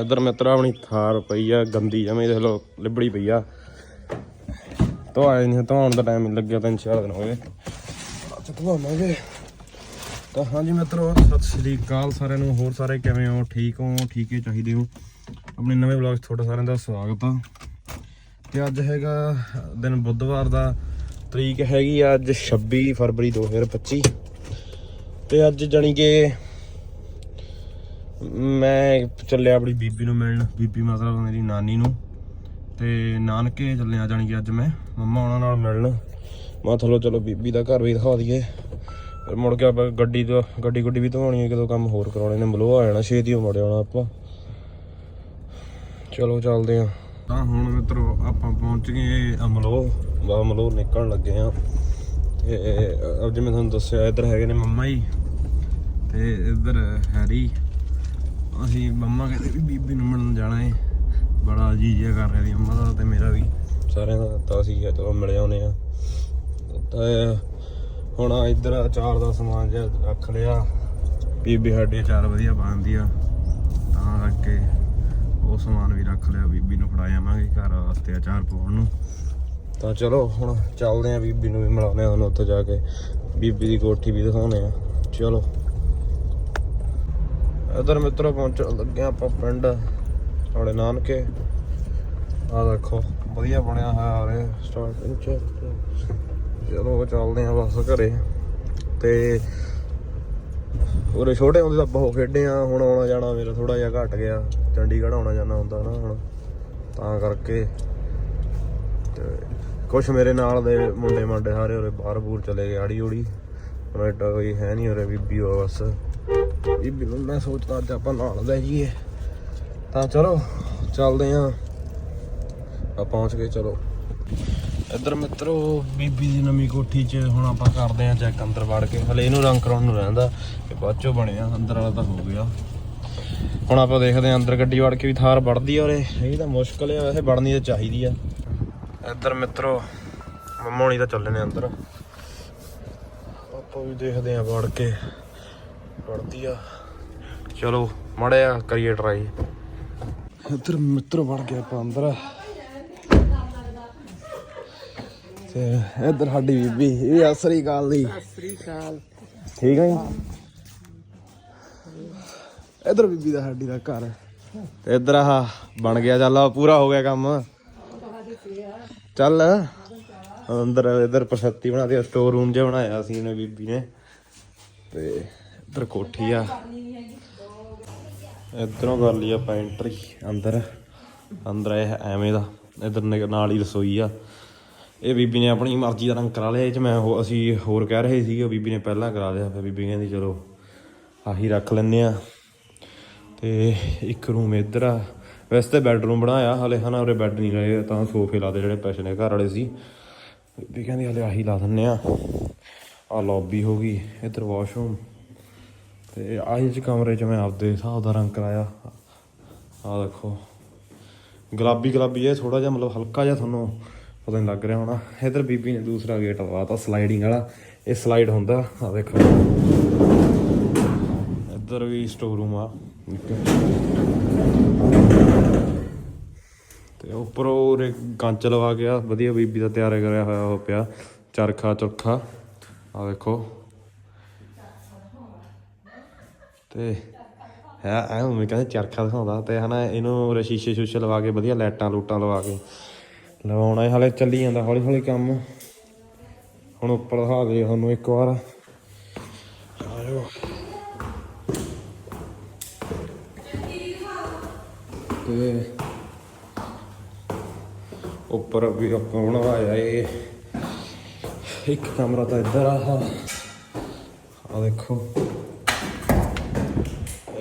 ਇਧਰ ਮਿੱਤਰਾ, ਆਪਣੀ ਥਾਰ ਪਈ ਆ, ਗੰਦੀ ਜਮੇ ਦੇਖ ਲੋ ਲਿਬੜੀ ਪਈ ਆ। ਧੋਆਏ ਨਹੀਂ, ਧੋਣ ਦਾ ਟਾਈਮ ਲੱਗਿਆ ਤਿੰਨ ਚਾਰ ਦਿਨ ਹੋ ਗਏ ਅੱਜ ਧਵਾਵਾਂਗੇ ਤਾਂ ਹਾਂਜੀ ਮਿੱਤਰੋ, ਸਤਿ ਸ਼੍ਰੀ ਅਕਾਲ ਸਾਰਿਆਂ ਨੂੰ, ਹੋਰ ਸਾਰੇ ਕਿਵੇਂ ਹੋ? ਠੀਕ ਹੋ? ਠੀਕ ਹੀ ਚਾਹੀਦੇ ਹੋ? ਆਪਣੇ ਨਵੇਂ ਵਲੌਗ 'ਚ ਤੁਹਾਡਾ ਸਾਰਿਆਂ ਦਾ ਸਵਾਗਤ ਆ। ਤੇ ਅੱਜ ਹੈਗਾ ਦਿਨ ਬੁੱਧਵਾਰ ਦਾ, ਤਰੀਕ ਹੈਗੀ ਆ ਅੱਜ 26 ਫਰਵਰੀ 2025 ਤੇ ਅੱਜ ਜਾਣੀ ਕਿ ਮੈਂ ਚੱਲਿਆ ਆਪਣੀ ਬੀਬੀ ਨੂੰ ਮਿਲਣ, ਬੀਬੀ ਮਤਲਬ ਮੇਰੀ ਨਾਨੀ ਨੂੰ। ਤੇ ਨਾਨਕੇ ਚੱਲਿਆ ਜਾਣੀ ਕਿ ਅੱਜ ਮੈਂ ਮੰਮਾ ਉਹਨਾਂ ਨਾਲ ਮਿਲਣ। ਮੈਂ ਥਲੋ ਚਲੋ ਬੀਬੀ ਦਾ ਘਰ ਵੀ ਦਿਖਾ ਦਈਏ। ਫਿਰ ਮੁੜ ਕੇ ਆਪਾਂ ਗੱਡੀ ਤੋਂ, ਗੱਡੀ ਗੁੱਡੀ ਵੀ ਧਵਾਉਣੀ ਹੈ ਕਿਦੋਂ ਕੰਮ ਹੋਰ ਕਰਾਉਣੇ ਨੇ, ਮਲੋਹ ਆ ਜਾਣਾ, ਛੇਤੀ ਮੁੜ ਆਉਣਾ ਆਪਾਂ। ਚਲੋ ਚੱਲਦੇ ਆ। ਤਾਂ ਹੁਣ ਮਿੱਤਰੋ, ਆਪਾਂ ਪਹੁੰਚ ਗਏ ਅਮਲੋ ਬਾ ਅਮਲੋ ਨਿਕਲਣ ਲੱਗੇ ਆ। ਤੇ ਅਹ, ਜਿਵੇਂ ਤੁਹਾਨੂੰ ਦੱਸਿਆ, ਇੱਧਰ ਹੈਗੇ ਨੇ ਮੰਮਾ ਜੀ। ਤੇ ਇੱਧਰ ਹੈਰੀ। ਅਸੀਂ ਮੰਮਾ ਕਹਿੰਦੇ ਵੀ ਬੀਬੀ ਨੂੰ ਮਿਲਣ ਜਾਣਾ ਏ। ਬੜਾ ਜੀ ਜਿਹਾ ਕਰ ਰਿਹਾ ਦੀ ਮੰਮਾ ਦਾ ਤੇ ਮੇਰਾ ਵੀ। ਸਾਰਿਆਂ ਦਾ ਤਾਂ ਅਸੀਂ ਕਿਹਾ ਚਲੋ ਮਿਲ ਆਉਨੇ ਆ। ਤਾਂ ਹੁਣ ਇੱਧਰ ਆਚਾਰ ਦਾ ਸਮਾਨ ਜਿਹਾ ਰੱਖ ਲਿਆ। ਬੀਬੀ ਸਾਡੇ ਅਚਾਰ ਵਧੀਆ ਪਾਉਂਦੀ ਆ। ਤਾਂ ਕਰਕੇ ਉਹ ਸਮਾਨ ਵੀ ਰੱਖ ਲਿਆ, ਬੀਬੀ ਨੂੰ ਫੜਾ ਜਾਵਾਂਗੇ ਘਰ ਵਾਸਤੇ ਆਚਾਰ ਪਾਉਣ ਨੂੰ। ਤਾਂ ਚਲੋ ਹੁਣ ਚੱਲਦੇ ਆ, ਬੀਬੀ ਨੂੰ ਵੀ ਮਿਲਾਉਂਦੇ ਹਾਂ ਉਹਨੂੰ ਉੱਥੇ ਜਾ ਕੇ। ਬੀਬੀ ਦੀ ਕੋਠੀ ਵੀ ਦਿਖਾਉਂਦੇ ਆ। ਚਲੋ। ਇਧਰ ਮਿੱਤਰੋ ਪਹੁੰਚਣ ਲੱਗੇ ਆ ਆਪਾਂ ਪਿੰਡ, ਸਾਡੇ ਨਾਨਕੇ। ਆ ਦੇਖੋ, ਵਧੀਆ ਬਣਿਆ ਹੋਇਆ ਆ ਰਿਹਾ ਸਟਾਰਟਿੰਗ ਚ। ਚਲੋ ਚੱਲਦੇ ਆ ਬਸ ਘਰੇ। ਤੇ ਉਰੇ ਛੋਟੇ ਹੁੰਦੇ ਤਾਂ ਬਹੁਤ ਖੇਡੇ ਆ, ਹੁਣ ਆਉਣਾ ਜਾਣਾ ਮੇਰਾ ਥੋੜਾ ਜਿਹਾ ਘਟ ਗਿਆ। ਚੰਡੀਗੜ੍ਹ ਆਉਣਾ ਜਾਣਾ ਹੁੰਦਾ ਨਾ ਹੁਣ, ਤਾਂ ਕਰਕੇ। ਤੇ ਕੁਛ ਮੇਰੇ ਨਾਲ ਦੇ ਮੁੰਡੇ ਮਾਂਡੇ ਸਾਰੇ ਉਰੇ ਬਾਹਰ ਬੂਰ ਚਲੇ ਗਏ ਆੜੀ ਊੜੀ ਹੁਣ ਏਡਾ ਕੋਈ ਹੈ ਨਹੀਂ ਉਰੇ ਬੀਬੀ ਹੋ ਬਸ। ਬੀਬੀ ਨੂੰ ਮੈਂ ਸੋਚਦਾ ਅੱਜ ਆਪਾਂ ਨਾਲ ਲੈ ਜਾਈਏ। ਤਾਂ ਚਲੋ, ਚੱਲਦੇ ਆਂ ਆ ਪਹੁੰਚ ਗਏ, ਚਲੋ। ਇੱਧਰ ਮਿੱਤਰੋ, ਬੀਬੀ ਦੀ ਨਵੀਂ ਕੋਠੀ 'ਚ ਹੁਣ ਆਪਾਂ ਕਰਦੇ ਆਂ ਚੈੱਕ ਅੰਦਰ ਵੜ ਕੇ। ਹਲੇ ਇਹਨੂੰ ਰੰਗ ਕਰਾਉਣ ਨੂੰ ਰਹਿੰਦਾ ਕਿ ਬਾਅਦ ਚੋਂ ਬਣਿਆ ਅੰਦਰ ਵਾਲਾ ਤਾਂ ਹੋ ਗਿਆ। ਹੁਣ ਆਪਾਂ ਦੇਖਦੇ ਆਂ ਅੰਦਰ ਗੱਡੀ ਵੜ ਕੇ ਵੀ ਥਾਰ ਵੜਦੀ ਆ ਉਰੇ। ਇਹ ਤਾਂ ਮੁਸ਼ਕਲ ਆ, ਵੈਸੇ ਵੜਨੀ ਤਾਂ ਚਾਹੀਦੀ ਆ। ਇੱਧਰ ਮਿੱਤਰੋ, ਮੰਮਾ ਹੁਣੀ ਤਾਂ ਚੱਲੇ ਨੇ ਅੰਦਰ। ਆਪਾਂ ਵੀ ਦੇਖਦੇ ਆਂ ਵੜ ਕੇ। ਵੜਦੀ ਆ। ਚਲੋ ਮੜਿਆ ਕਰੀਏ ਟਰਾਈ ਇੱਧਰ ਮਿੱਤਰੋ ਵੜ ਗਿਆ ਆਪਾਂ ਅੰਦਰ। ਤੇ ਇੱਧਰ ਸਾਡੀ ਬੀਬੀ ਇਹ ਅਸਰੀ ਕਾਲ ਦੀ। ਸ੍ਰੀ ਅਕਾਲ। ਠੀਕ ਹੈ ਜੀ? ਇੱਧਰ ਬੀਬੀ ਦਾ ਸਾਡੀ ਦਾ ਘਰ। ਤੇ ਇੱਧਰ ਆਹ ਬਣ ਗਿਆ ਚੱਲ ਆ ਪੂਰਾ ਹੋ ਗਿਆ ਕੰਮ। ਚੱਲ। ਅੰਦਰ ਇੱਧਰ ਪ੍ਰਸ਼ਤੀ ਬਣਾਦੇ ਸਟੋਰ ਰੂਮ ਜਿਹਾ ਬਣਾਇਆ ਸੀ ਇਹਨੇ ਬੀਬੀ ਨੇ। ਤੇ ਇੱਧਰ ਕੋਠੀ ਆ ਇੱਧਰੋਂ ਕਰ ਲਈ ਆਪਾਂ ਐਂਟਰੀ ਅੰਦਰ। ਅੰਦਰ ਇਹ ਐਵੇਂ ਦਾ, ਇੱਧਰ ਨਿਕ- ਨਾਲ ਹੀ ਰਸੋਈ ਆ। ਇਹ ਬੀਬੀ ਨੇ ਆਪਣੀ ਮਰਜ਼ੀ ਦਾ ਰੰਗ ਕਰਾ ਲਿਆ, ਇਹ ਚ ਮੈਂ ਹੋ- ਅਸੀਂ ਹੋਰ ਕਹਿ ਰਹੇ ਸੀਗੇ ਬੀਬੀ ਨੇ ਪਹਿਲਾਂ ਕਰਾ ਲਿਆ, ਫਿਰ ਬੀਬੀ ਕਹਿੰਦੀ ਚਲੋ ਆਹੀ ਰੱਖ ਲੈਨੇ ਆ। ਤੇ ਇੱਕ ਰੂਮ ਇੱਧਰ ਆ। ਵੈਸੇ ਤਾਂ ਬੈੱਡਰੂਮ ਬਣਾਇਆ, ਹਲੇ ਹਨਾ ਉਰੇ ਬੈੱਡ ਨਹੀਂ ਰਹੇ ਤਾਂ ਸੋਫੇ ਲਾਦੇ ਜਿਹੜੇ ਪੈਸੇ ਨੇ, ਘਰ ਵਾਲੇ ਸੀ। ਬੀਬੀ ਕਹਿੰਦੀ ਹਲੇ ਆਹੀ ਲਾ ਦਿੰਨੇ ਆ। ਆ ਲੌਬੀ ਹੋ ਗਈ, ਇੱਧਰ ਵਾਸ਼ਰੂਮ ਤੇ ਆਹੀ ਚ ਕਮਰੇ ਚ ਮੈਂ ਆਪਦੇ ਹਿਸਾਬ ਦਾ ਰੰਗ ਕਰਾਇਆ। ਆ ਦੇਖੋ। ਗੁਲਾਬੀ ਗੁਲਾਬੀ ਇਹ ਥੋੜਾ ਜਿਹਾ ਮਤਲਬ ਹਲਕਾ ਜਿਹਾ ਤੁਹਾਨੂੰ ਪਤਾ ਨਹੀਂ ਲੱਗ ਰਿਹਾ ਹੋਣਾ। ਇਧਰ ਬੀਬੀ ਨੇ ਦੂਸਰਾ ਗੇਟ ਲਵਾਤਾ ਸਲਾਈਡਿੰਗ ਵਾਲਾ। ਇਹ ਸਲਾਈਡ ਹੁੰਦਾ ਆ ਦੇਖੋ। ਇੱਧਰ ਵੀ ਸਟੋਰ ਰੂਮ ਆ, ਇੱਕ। ਤੇ ਉੱਪਰ ਉਹ ਕੰਚ ਲਵਾ ਗਿਆ ਵਧੀਆ ਬੀਬੀ ਦਾ ਤਿਆਰ ਕਰਿਆ ਹੋਇਆ ਉਹ ਪਿਆ ਚਰਖਾ ਚੁਰਖਾ ਆ ਦੇਖੋ। ਤੇ ਹੈ, ਐ ਮੈਂ ਕਹਿੰਦਾ ਚਰਖਾ ਦਿਖਾਉਂਦਾ ਤੇ ਹਨਾ ਇਹਨੂੰ ਰਸ਼ੀਸ਼ੇ ਸ਼ੂਸ਼ੇ ਲਵਾ ਕੇ ਵਧੀਆ ਲਾਈਟਾਂ ਲੂਟਾਂ ਲਵਾ ਕੇ ਲਵਾਉਣਾ, ਹਾਲੇ ਚੱਲੀ ਜਾਂਦਾ ਹੌਲੀ ਹੌਲੀ ਕੰਮ। ਹੁਣ ਉੱਪਰ ਦਿਖਾ ਦੇ ਤੁਹਾਨੂੰ ਇੱਕ ਵਾਰ। ਆਜੋ ਤੇ ਉੱਪਰ ਵੀ ਆਪਾਂ ਬਣਵਾਇਆ ਇਹ ਇੱਕ ਕਮਰਾ ਤਾਂ ਇੱਧਰ ਆ। ਆ ਦੇਖੋ।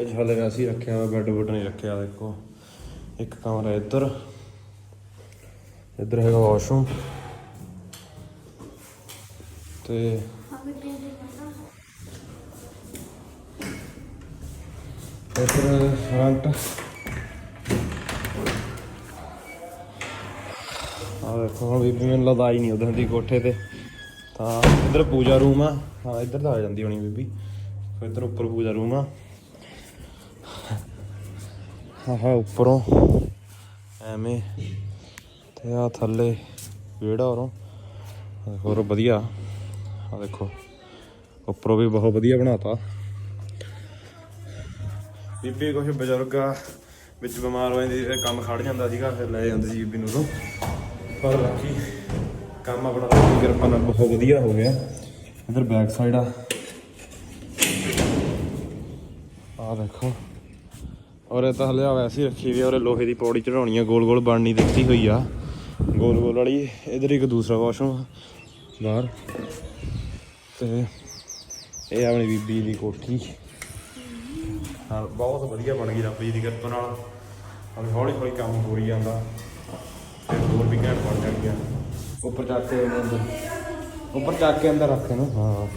ਇਹ ਹਾਲੇ ਮੈਂ ਅਸੀਂ ਰੱਖਿਆ ਹੋਇਆ ਬੈੱਡ ਬੁੱਡ ਨਹੀਂ ਰੱਖਿਆ, ਦੇਖੋ। ਇੱਕ ਕਮਰਾ ਇੱਧਰ ਇੱਧਰ ਹੈਗਾ ਵਾਸ਼ਰੂਮ ਤੇ ਇੱਧਰ ਫਰੰਟ ਆ ਦੇਖੋ, ਹੁਣ ਬੀਬੀ ਮੈਨੂੰ ਲੱਗਦਾ ਆਈ ਨਹੀਂ ਉਧਰ ਦੀ ਕੋਠੇ ਤੇ। ਤਾਂ ਇੱਧਰ ਪੂਜਾ ਰੂਮ ਆ। ਹਾਂ, ਇੱਧਰ ਤਾਂ ਆ ਜਾਂਦੀ ਹੋਣੀ ਬੀਬੀ। ਫਿਰ ਇੱਧਰ ਉੱਪਰ ਪੂਜਾ ਰੂਮ ਆ। ਆਹ, ਉੱਪਰੋਂ। ਐਵੇਂ ਤੇ ਆ ਥੱਲੇ ਵਿਹੜਾ ਉਰੋਂ। ਹੋਰ ਵਧੀਆ। ਆ ਦੇਖੋ, ਉੱਪਰੋਂ ਵੀ ਬਹੁਤ ਵਧੀਆ ਬਣਾਤਾ। ਬੀਬੀ ਕੁਛ ਬਜ਼ੁਰਗ ਆ, ਵਿੱਚ ਬਿਮਾਰ ਹੋ ਜਾਂਦੀ ਸੀ ਕੰਮ ਖੜ ਜਾਂਦਾ ਸੀਗਾ, ਫਿਰ ਲੈ ਜਾਂਦੇ ਸੀ ਬੀਬੀ ਨੂੰ ਉਦੋਂ ਪਰ ਬਾਕੀ ਕੰਮ ਆਪਣਾ ਰੱਬ ਦੀ ਕਿਰਪਾ ਨਾਲ ਬਹੁਤ ਵਧੀਆ ਹੋ ਗਿਆ। ਇਧਰ ਬੈਕ ਸਾਈਡ ਆ। ਆ ਦੇਖੋ। ਔਰ ਇਹ ਤਾਂ ਹਲੇ ਆ ਵੈਸੇ ਹੀ ਰੱਖੀ ਵੀ ਔਰ ਲੋਹੇ ਦੀ ਪੌੜੀ ਚੜਾਉਣੀ ਆ ਗੋਲ ਗੋਲ ਬਣਨੀ ਦਿੱਤੀ ਹੋਈ ਆ। ਗੋਲ ਗੋਲ ਵਾਲੀ, ਇਧਰ ਇੱਕ ਦੂਸਰਾ ਵਾਸ਼ਰੂਮ ਬਾਹਰ। ਤੇ ਇਹ ਆਪਣੀ ਬੀਬੀ ਦੀ ਕੋਠੀ। ਹਾਂ, ਬਹੁਤ ਵਧੀਆ ਬਣ ਗਈ ਰੱਬ ਜੀ ਦੀ ਕਿਰਪਾ ਨਾਲ। ਹੌਲੀ ਹੌਲੀ ਹੌਲੀ ਕੰਮ ਹੋ ਰਹੀ ਜਾਂਦਾ। ਤੇ ਹੋਰ ਵੀ ਘੈਂਟ ਬਣ ਜਾਣਗੀਆਂ ਉੱਪਰ ਚੱਕ ਕੇ ਅੰਦਰ, ਉੱਪਰ ਚੱਕ ਕੇ ਅੰਦਰ ਰੱਖੇ ਨਾ ਹਾਂ।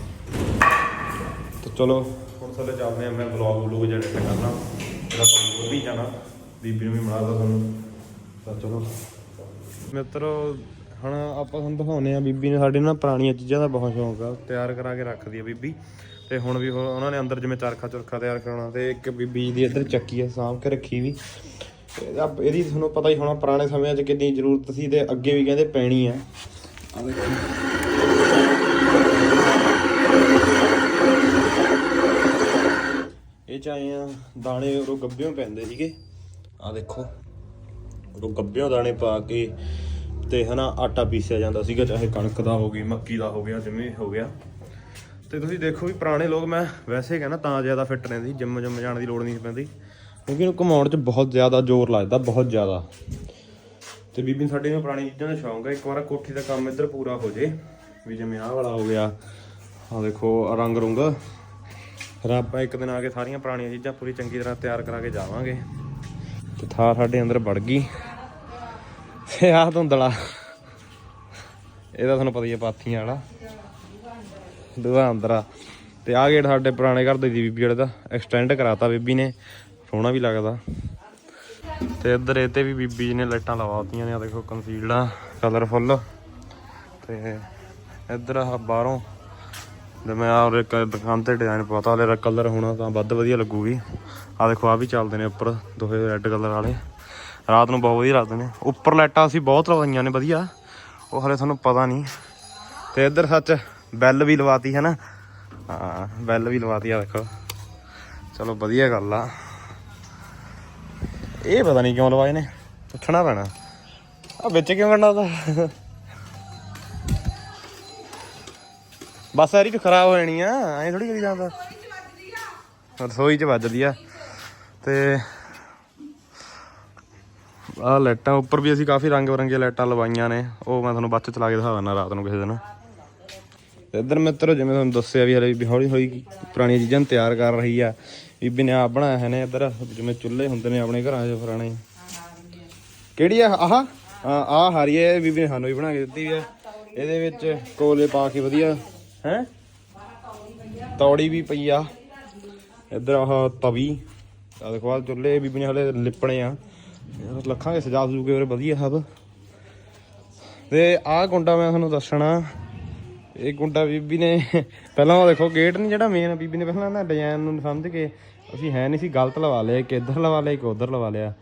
ਤੇ ਚਲੋ, ਹੁਣ ਥੱਲੇ ਚੱਲਦੇ ਆ ਮੈਂ ਵਲੌਗ ਵਲੂਗ ਜਿਹੜੇ ਤੇ ਕਰਨਾ ਫਿਰ ਆਪਾਂ ਵੀ ਜਾਣਾ ਬੀਬੀ ਨੂੰ ਵੀ ਮਿਲਾ ਤੁਹਾਨੂੰ। ਤਾਂ ਚਲੋ। ਮਿੱਤਰੋ, ਹੁਣ ਆਪਾਂ ਤੁਹਾਨੂੰ ਦਿਖਾਉਨੇ ਆ ਬੀਬੀ ਨੇ ਸਾਡੇ ਨਾਲ ਪੁਰਾਣੀਆਂ ਚੀਜ਼ਾਂ ਦਾ ਬਹੁਤ ਸ਼ੌਂਕ ਆ। ਤਿਆਰ ਕਰਾ ਕੇ ਰੱਖਦੀ ਆ ਬੀਬੀ। ਤੇ ਹੁਣ ਵੀ ਉਹਨਾਂ ਨੇ ਅੰਦਰ ਜਿਵੇਂ ਚਰਖਾ ਚੁਰਖਾ ਤਿਆਰ ਕਰਾਉਣਾ ਤੇ ਇੱਕ ਬੀਬੀ ਦੀ ਇੱਧਰ ਚੱਕੀ ਆ, ਸਾਂਭ ਕੇ ਰੱਖੀ ਵੀ। ਤੇ ਆਹ ਇਹਦੀ ਤੁਹਾਨੂੰ ਪਤਾ ਹੀ ਹੋਣਾ, ਪੁਰਾਣੇ ਸਮਿਆਂ 'ਚ ਕਿੰਨੀ ਜ਼ਰੂਰਤ ਸੀ ਤੇ ਅੱਗੇ ਵੀ ਕਹਿੰਦੇ ਪੈਣੀ ਆ। ਆ ਦੇਖੋ ਇਹ ਚ ਆਏ ਆ, ਦਾਣੇ ਉਹ ਗੱਬਿਓਂ ਪੈਂਦੇ ਸੀਗੇ। ਆ ਦੇਖੋ ਉਹ ਗੱਬਿਓਂ ਦਾਣੇ ਪਾ ਕੇ ਤੇ ਹਨਾ ਆਟਾ ਪੀਸਿਆ ਜਾਂਦਾ ਸੀਗਾ, ਚਾਹੇ ਕਣਕ ਦਾ ਹੋ ਗਈ ਮੱਕੀ ਦਾ ਹੋ ਗਿਆ, ਜਿਵੇਂ ਹੋ ਗਿਆ। ਤੇ ਤੁਸੀਂ ਦੇਖੋ ਵੀ ਪੁਰਾਣੇ ਲੋਕ, ਮੈਂ ਵੈਸੇ ਕਹਿੰਦਾ ਤਾਂ ਜ਼ਿਆਦਾ ਫਿੱਟ ਰਹਿੰਦੇ ਸੀ, ਜਿੰਮ ਜਿੰਮ ਜਾਣ ਦੀ ਲੋੜ ਨਹੀਂ ਪੈਂਦੀ। ਕਿਉਂਕਿ ਇਹਨੂੰ ਘੁਮਾਉਣ 'ਚ ਬਹੁਤ ਜ਼ਿਆਦਾ ਜ਼ੋਰ ਲੱਗਦਾ, ਬਹੁਤ ਜ਼ਿਆਦਾ। ਤੇ ਬੀਬੀ, ਸਾਡੇ ਨੂੰ ਪੁਰਾਣੀ ਚੀਜ਼ਾਂ ਦਾ ਸ਼ੌਂਕ ਹੈ ਇੱਕ ਵਾਰ ਕੋਠੀ ਦਾ ਕੰਮ ਇੱਧਰ ਪੂਰਾ ਹੋ ਜੇ, ਵੀ ਜਿਵੇਂ ਆਹ ਵਾਲਾ ਹੋ ਗਿਆ। ਆ ਦੇਖੋ ਰੰਗ ਰੁੰਗ ਰੱਬ ਇੱਕ ਦਿਨ ਆ ਕੇ ਸਾਰੀਆਂ ਪੁਰਾਣੀਆਂ ਚੀਜ਼ਾਂ ਪੂਰੀ ਚੰਗੀ ਤਰ੍ਹਾਂ ਤਿਆਰ ਕਰਾ ਕੇ ਜਾਵਾਂਗੇ। ਤੇ ਥਾਰ ਸਾਡੇ ਅੰਦਰ ਵੜ ਗਈ। ਤੇ ਆਹ ਧੁੰਦਲਾ। ਇਹਦਾ ਤੁਹਾਨੂੰ ਪਤਾ ਹੀ ਹੈ ਪਾਥੀਆਂ ਵਾਲਾ। ਦੂਆ ਅੰਦਰ। ਆ ਤੇ ਆਹ ਗੇਟ ਸਾਡੇ ਪੁਰਾਣੇ ਘਰ ਦੇ ਦੀ ਬੀਬੀ ਵਾਲੇ ਦਾ ਐਕਸਟੈਂਡ ਕਰਾਤਾ ਬੀਬੀ ਨੇ। ਸੋਹਣਾ ਵੀ ਲੱਗਦਾ। ਤੇ ਇੱਧਰ ਇਹ ਤੇ ਵੀ ਬੀਬੀ ਜੀ ਨੇ ਲਾਈਟਾਂ ਲਵਾਤੀਆਂ ਨੇ। ਆ ਦੇਖੋ ਕੰਸੀਲਡਾਂ ਕਲਰਫੁੱਲ ਤੇ ਇੱਧਰ ਆ ਬਾਹਰੋਂ ਤੇ ਮੈਂ ਆ ਇੱਕ ਦੁਕਾਨ ਤੇ ਡਿਜ਼ਾਈਨ ਪਤਾ, ਹਲੇ ਕਲਰ ਹੋਣਾ ਤਾਂ ਵੱਧ ਵਧੀਆ ਲੱਗੂਗੀ। ਆ ਦੇਖੋ ਆ ਵੀ ਚੱਲਦੇ ਨੇ ਉੱਪਰ, ਦੋਹੇ ਰੈੱਡ ਕਲਰ ਵਾਲੇ। ਰਾਤ ਨੂੰ ਬਹੁਤ ਵਧੀਆ ਲੱਗਦੇ ਨੇ। ਉੱਪਰ ਲਾਈਟਾਂ ਅਸੀਂ ਬਹੁਤ ਲਵਾਈਆਂ ਨੇ, ਵਧੀਆ। ਉਹ ਹਲੇ ਤੁਹਾਨੂੰ ਪਤਾ ਨਹੀਂ। ਤੇ ਇੱਧਰ ਸੱਚ, ਬੈਲ ਵੀ ਲਵਾਤੀ ਹੈ ਨਾ ਹਾਂ, ਬੈਲ ਵੀ ਲਵਾਤੀ ਆ ਦੇਖੋ। ਚਲੋ, ਵਧੀਆ ਗੱਲ ਆ। ਇਹ ਪਤਾ ਨਹੀਂ ਕਿਉਂ ਲਵਾਏ ਨੇ। ਪੁੱਛਣਾ ਪੈਣਾ। ਆ ਵਿੱਚ ਕਿਉਂ ਕੱਢਣਾ ਉਹਦਾ? ਬਸ ਐਰੀ ਚ ਖਰਾਬ ਹੋ ਜਾਣੀ ਆ, ਐਂ ਥੋੜੀ ਕਰੀ ਜਾਂਦਾ। ਰਸੋਈ ਚ ਵੱਜਦੀ ਆ। ਤੇ ਆ ਲਾਈਟਾਂ ਉੱਪਰ ਵੀ ਅਸੀਂ ਕਾਫੀ ਰੰਗ ਬਰੰਗੀਆਂ ਲਾਈਟਾਂ ਲਵਾਈਆਂ ਨੇ। ਉਹ ਮੈਂ ਤੁਹਾਨੂੰ ਬਾਅਦ ਚ ਚਲਾ ਕੇ ਦਿਖਾ ਦਿੰਦਾ ਰਾਤ ਨੂੰ ਕਿਸੇ ਦਿਨ। ਤੇ ਇੱਧਰ ਮਿੱਤਰੋ, ਜਿਵੇਂ ਤੁਹਾਨੂੰ ਦੱਸਿਆ ਵੀ ਹਲੇ ਵੀ ਹੌਲੀ ਹੌਲੀ ਪੁਰਾਣੀਆਂ ਚੀਜ਼ਾਂ ਨੂੰ ਤਿਆਰ ਕਰ ਰਹੀ ਆ। ਬੀਬੀ ਨੇ ਆਪ ਬਣਾਇਆ ਹੈ ਨੇ ਇੱਧਰ, ਜਿਵੇਂ ਚੁੱਲ੍ਹੇ ਹੁੰਦੇ ਨੇ ਆਪਣੇ ਘਰਾਂ 'ਚ ਪੁਰਾਣੇ। ਕਿਹੜੀ ਆ? ਆਹ? ਆ ਆਹ ਹਾਰੀ ਹੈ ਬੀਬੀ ਨੇ ਸਾਨੂੰ ਵੀ ਬਣਾ ਕੇ ਦਿੱਤੀ ਆ। ਇਹਦੇ ਵਿੱਚ ਕੋਲੇ ਪਾ ਕੇ ਵਧੀਆ ਹੈ? ਤੌੜੀ ਵੀ ਪਈ ਆ। ਇੱਧਰ ਆਹ ਤਵੀ। ਆ ਦੇਖੋ ਆ ਚੁੱਲ੍ਹੇ ਬੀਬੀ ਨੇ ਹਲੇ ਲਿਪਣੇ ਆ। ਲੱਖਾਂਗੇ ਸਜਾ ਸਜੂ ਕੇ ਉਰੇ ਵਧੀਆ ਸਭ। ਤੇ ਆਹ ਗੁੰਡਾ ਮੈਂ ਤੁਹਾਨੂੰ ਦੱਸਣਾ। ਇਹ ਗੁੰਡਾ ਬੀਬੀ ਨੇ, ਪਹਿਲਾਂ ਉਹ ਦੇਖੋ ਗੇਟ ਨਹੀਂ ਜਿਹੜਾ ਮੇਨ ਬੀਬੀ ਨੇ ਪਹਿਲਾਂ ਨਾ ਡਿਜ਼ਾਈਨ ਨੂੰ ਸਮਝ ਕੇ ਅਸੀਂ ਹੈ ਨਹੀਂ ਸੀ, ਗਲਤ ਲਵਾ ਲਿਆ, ਇੱਕ ਇੱਧਰ ਲਵਾ ਲਿਆ ਕਿ ਉਧਰ ਲਵਾ ਲਿਆ।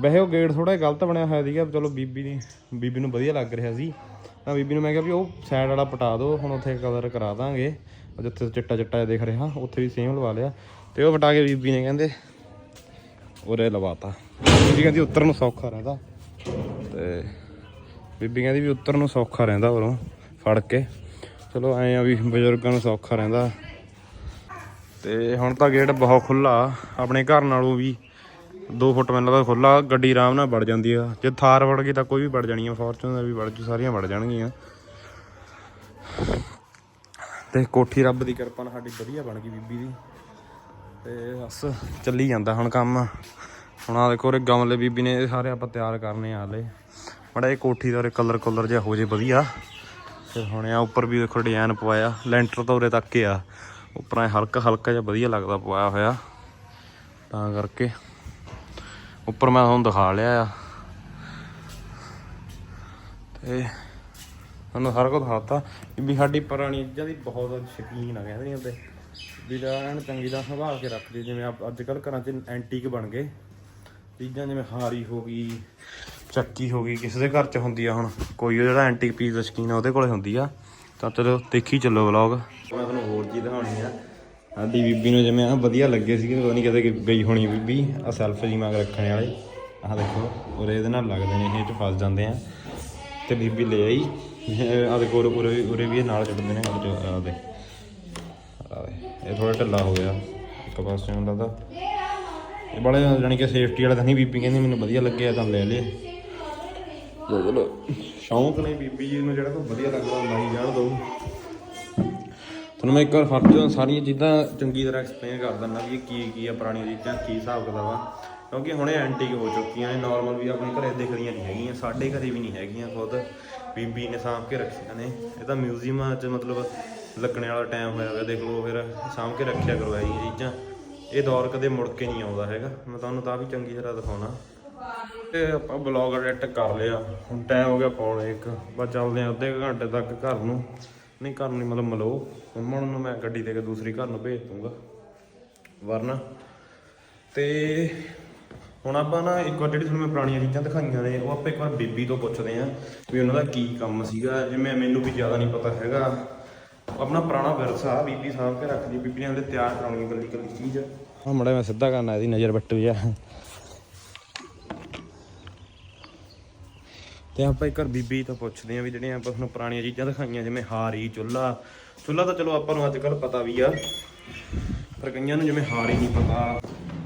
ਵੈਸੇ ਉਹ ਗੇਟ ਥੋੜਾ ਗਲਤ ਬਣਿਆ ਹੋਇਆ ਸੀਗਾ, ਚਲੋ ਬੀਬੀ ਨੇ, ਬੀਬੀ ਨੂੰ ਵਧੀਆ ਲੱਗ ਰਿਹਾ ਸੀ। ਤਾਂ ਬੀਬੀ ਨੂੰ ਮੈਂ ਕਿਹਾ ਵੀ ਉਹ ਸਾਈਡ ਵਾਲਾ ਪਟਾ ਦਿਓ, ਹੁਣ ਉੱਥੇ ਕਲਰ ਕਰਾ ਦਾਂਗੇ। ਜਿੱਥੇ ਚਿੱਟਾ ਚਿੱਟਾ ਦਿਖ ਰਿਹਾ, ਉੱਥੇ ਵੀ ਸੇਮ ਲਵਾ ਲਿਆ। ਤੇ ਉਹ ਪਟਾ ਕੇ ਬੀਬੀ ਨੇ ਕਹਿੰਦੇ, ਉਰੇ ਲਵਾਤਾ। ਬੀਬੀ ਕਹਿੰਦੀ, ਉੱਤਰ ਨੂੰ ਸੌਖਾ ਰਹਿੰਦਾ। ਤੇ ਬੀਬੀ ਕਹਿੰਦੀ ਵੀ, ਉੱਤਰ ਨੂੰ ਸੌਖਾ ਰਹਿੰਦਾ ਉਰੋਂ, ਫੜ ਕੇ। ਚਲੋ, ਐਂ ਆ ਵੀ ਬਜ਼ੁਰਗਾਂ ਨੂੰ ਸੌਖਾ ਰਹਿੰਦਾ। ਤੇ ਹੁਣ ਤਾਂ ਗੇਟ ਬਹੁਤ ਖੁੱਲਾ ਆਪਣੇ ਘਰ ਨਾਲੋਂ ਵੀ 2 ਫੁੱਟ ਮੈਨੂੰ ਲੱਗਦਾ ਖੁੱਲਾ ਗੱਡੀ ਆਰਾਮ ਨਾਲ ਵੜ ਜਾਂਦੀ ਆ। ਜੇ ਥਾਰ ਵੜ ਗਈ ਤਾਂ ਕੋਈ ਵੀ ਵੜ ਜਾਣੀ ਆ ਫੋਰਚੂਨਰ ਵੀ ਵੜ ਜੂ, ਸਾਰੀਆਂ ਵੜ ਜਾਣਗੀਆਂ। ਤੇ ਕੋਠੀ ਰੱਬ ਦੀ ਕਿਰਪਾ ਨਾਲ ਸਾਡੀ ਵਧੀਆ ਬਣ ਗਈ ਬੀਬੀ ਦੀ। ਤੇ ਬਸ ਚੱਲੀ ਜਾਂਦਾ ਹੁਣ ਕੰਮ। ਹੁਣ ਆ ਦੇਖੋ ਰੇ ਗਮਲੇ ਬੀਬੀ ਨੇ, ਇਹ ਸਾਰੇ ਆਪਾਂ ਤਿਆਰ ਕਰਨੇ ਆ ਹਲੇ। ਬੜਾ ਇਹ ਕੋਠੀ ਦਾ ਕਲਰ ਕਲਰ ਜਿਹਾ ਹੋ ਜੇ ਵਧੀਆ। ਫਿਰ ਹੁਣ ਆ ਉੱਪਰ ਵੀ ਦੇਖੋ ਡਿਜ਼ਾਈਨ ਪਵਾਇਆ, ਲੈਂਟਰ ਤਾਂ ਉਰੇ ਤੱਕ ਹੀ ਆ। ਉੱਪਰਾਂ ਹਲਕਾ ਹਲਕਾ ਜਿਹਾ ਵਧੀਆ ਲੱਗਦਾ ਪਵਾਇਆ ਹੋਇਆ। ਤਾਂ ਕਰਕੇ ਉੱਪਰ ਮੈਂ ਤੁਹਾਨੂੰ ਦਿਖਾ ਲਿਆ ਆ। ਤੇ ਤੁਹਾਨੂੰ ਸਾਰਾ ਕੁਝ ਦਿਖਾਤਾ। ਵੀ ਸਾਡੀ ਪੁਰਾਣੀ ਚੀਜ਼ਾਂ ਦੀ ਬਹੁਤ ਸ਼ਕੀਨ ਆ ਕਹਿੰਦੇ ਹੁੰਦੇ ਵੀ ਦਾ ਐਨ ਚੰਗੀ ਦਾ ਸੰਭਾਲ ਕੇ ਰੱਖਦੇ, ਜਿਵੇਂ ਅੱਜ ਕੱਲ ਘਰਾਂ 'ਚ ਐਂਟੀਕ ਬਣ ਗਏ। ਚੀਜ਼ਾਂ ਜਿਵੇਂ ਹਾਰੀ ਹੋ ਗਈ, ਚੱਕੀ ਹੋ ਗਈ, ਕਿਸੇ ਦੇ ਘਰ 'ਚ ਹੁੰਦੀ ਆ ਹੁਣ। ਕੋਈ ਉਹ ਜਿਹੜਾ ਐਂਟੀਕ ਪੀਸ ਦਾ ਸ਼ਕੀਨ ਆ, ਉਹਦੇ ਕੋਲੇ ਹੁੰਦੀ ਆ। ਤਾਂ ਚਲੋ ਦੇਖੀ ਚੱਲੋ ਵਲੌਗ ਮੈਂ ਤੁਹਾਨੂੰ ਹੋਰ ਚੀਜ਼ ਦਿਖਾਉਣੀ ਆ। ਸਾਡੀ ਬੀਬੀ ਨੂੰ ਜਿਵੇਂ ਆ ਵਧੀਆ ਲੱਗੇ ਸੀਗੇ ਪਤਾ ਨਹੀਂ ਕਿਤੇ ਗਈ ਹੋਣੀ ਬੀਬੀ ਆ ਸੈਲਫ ਜੀ ਮੰਗ ਰੱਖਣ ਵਾਲੇ। ਆਹ ਦੇਖੋ ਔਰ ਇਹਦੇ ਨਾਲ ਲੱਗਦੇ ਨੇ ਇਹ ਚ ਫਸ ਜਾਂਦੇ ਆ। ਤੇ ਬੀਬੀ ਲੈ ਆਈ। ਆ ਦੇਖੋ ਉਰੇ ਉਰੇ ਵੀ- ਉਰੇ ਵੀ ਇਹ ਨਾਲ ਚੜਦੇ ਨੇ ਆ ਦੇ ਇਹ ਥੋੜਾ ਢਿੱਲਾ ਹੋ ਗਿਆ ਇੱਕ ਪਾਸੇ ਹੁੰਦਾ ਤਾਂ ਇਹ ਬੜੇ ਜਾਣੀ ਕਿ ਸੇਫਟੀ ਵਾਲਾ ਤਾਂ ਨਹੀਂ ਬੀਬੀ ਕਹਿੰਦੀ ਮੈਨੂੰ ਵਧੀਆ ਲੱਗਿਆ ਤਾਂ ਲੈ ਲਿਆ। ਚਲੋ ਸ਼ੌਂਕ ਨੇ ਬੀਬੀ ਜੀ ਨੂੰ ਜਿਹੜਾ ਕੋਈ ਵਧੀਆ ਲੱਗਦਾ ਹੁੰਦਾ ਹੀ ਜਾਣ ਦੋ। ਤੁਹਾਨੂੰ ਮੈਂ ਇੱਕ ਵਾਰ ਫਰਜ਼ ਸਾਰੀਆਂ ਚੀਜ਼ਾਂ ਚੰਗੀ ਤਰ੍ਹਾਂ ਐਕਸਪਲੇਨ ਕਰ ਦਿੰਦਾ ਵੀ ਇਹ ਕੀ ਕੀ ਆ, ਪੁਰਾਣੀਆਂ ਚੀਜ਼ਾਂ, ਕੀ ਹਿਸਾਬ ਕਿਤਾਬ ਆ। ਕਿਉਂਕਿ ਹੁਣੇ ਐਂਟੀਕ ਹੋ ਚੁੱਕੀਆਂ ਨੇ ਨਾਰਮਲ ਵੀ ਆਪਣੇ ਘਰੇ ਦਿਖਦੀਆਂ ਨਹੀਂ ਹੈਗੀਆਂ, ਸਾਡੇ ਘਰੇ ਵੀ ਨਹੀਂ ਹੈਗੀਆਂ ਖੁਦ। ਬੀਬੀ ਨੇ ਸਾਂਭ ਕੇ ਰੱਖੀਆਂ ਨੇ। ਇਹ ਤਾਂ ਮਿਊਜ਼ੀਅਮਾਂ 'ਚ ਮਤਲਬ ਲੱਗਣੇ ਵਾਲਾ ਟਾਈਮ ਹੋਇਆ ਹੋਇਆ ਦੇਖ ਲਓ ਫਿਰ ਸਾਂਭ ਕੇ ਰੱਖਿਆ ਕਰੋ ਇਹ ਚੀਜ਼ਾਂ। ਇਹ ਦੌਰ ਕਦੇ ਮੁੜ ਕੇ ਨਹੀਂ ਆਉਂਦਾ ਹੈਗਾ। ਮੈਂ ਤੁਹਾਨੂੰ ਤਾਂ ਵੀ ਚੰਗੀ ਤਰ੍ਹਾਂ ਦਿਖਾਉਣਾ। ਤੇ ਆਪਾਂ ਬਲੌਗ ਐਡਿਟ ਕਰ ਲਿਆ। ਹੁਣ ਟਾਈਮ ਹੋ ਗਿਆ ਪੌਣੇ ਇੱਕ। ਬਸ ਚੱਲਦੇ ਆ ਅੱਧੇ ਕੁ ਘੰਟੇ ਤੱਕ ਘਰ ਨੂੰ। ਨਹੀਂ, ਘਰ ਨੂੰ ਨਹੀਂ ਮਤਲਬ ਮਲੋ। ਮੰਮਾ ਨੂੰ ਮੈਂ ਗੱਡੀ ਤੇ ਕੇ ਦੂਸਰੀ ਘਰ ਨੂੰ ਭੇਜ ਦੂੰਗਾ। ਵਰਨਾ। ਤੇ ਹੁਣ ਆਪਾਂ ਨਾ ਇੱਕ ਵਾਰ ਜਿਹੜੀ ਤੁਹਾਨੂੰ ਮੈਂ ਪੁਰਾਣੀਆਂ ਚੀਜ਼ਾਂ ਦਿਖਾਈਆਂ ਨੇ, ਉਹ ਆਪਾਂ ਇੱਕ ਵਾਰ ਬੀਬੀ ਤੋਂ ਪੁੱਛਦੇ ਆਂ ਵੀ ਉਹਨਾਂ ਦਾ ਕੀ ਕੰਮ ਸੀਗਾ। ਜਿਵੇਂ ਮੈਨੂੰ ਵੀ ਜ਼ਿਆਦਾ ਨਹੀਂ ਪਤਾ ਹੈਗਾ। ਆਪਣਾ ਪੁਰਾਣਾ ਵਿਰਸਾ ਬੀਬੀ ਸਾਂਭ ਕੇ ਰੱਖਦੀ। ਬੀਬੀਆਂ ਦੇ ਤਿਆਰ ਕਰਾਉਣੀ ਕੱਲੀ ਕੱਲੀ ਚੀਜ਼ ਹਾਂ ਮੜਾ ਮੈਂ ਸਿੱਧਾ ਕਰਨਾ, ਇਹਦੀ ਨਜ਼ਰ ਬੱਟੂ ਜਾ ਤੇ ਆਪਾਂ ਇੱਕ ਵਾਰ ਬੀਬੀ ਤੋਂ ਪੁੱਛਦੇ ਆਂ ਵੀ ਜਿਹੜੀਆਂ ਆਪਾਂ ਤੁਹਾਨੂੰ ਪੁਰਾਣੀਆਂ ਚੀਜ਼ਾਂ ਦਿਖਾਈਆਂ, ਜਿਵੇਂ ਹਾਰੀ ਚੁੱਲਾ ਚੁੱਲਾ ਤਾਂ ਚਲੋ ਆਪਾਂ ਨੂੰ ਅੱਜ ਕੱਲ ਪਤਾ ਵੀ ਆ, ਪਰ ਕਈਆਂ ਨੂੰ ਜਿਵੇਂ ਹਾਰੀ ਨਹੀਂ ਪਤਾ,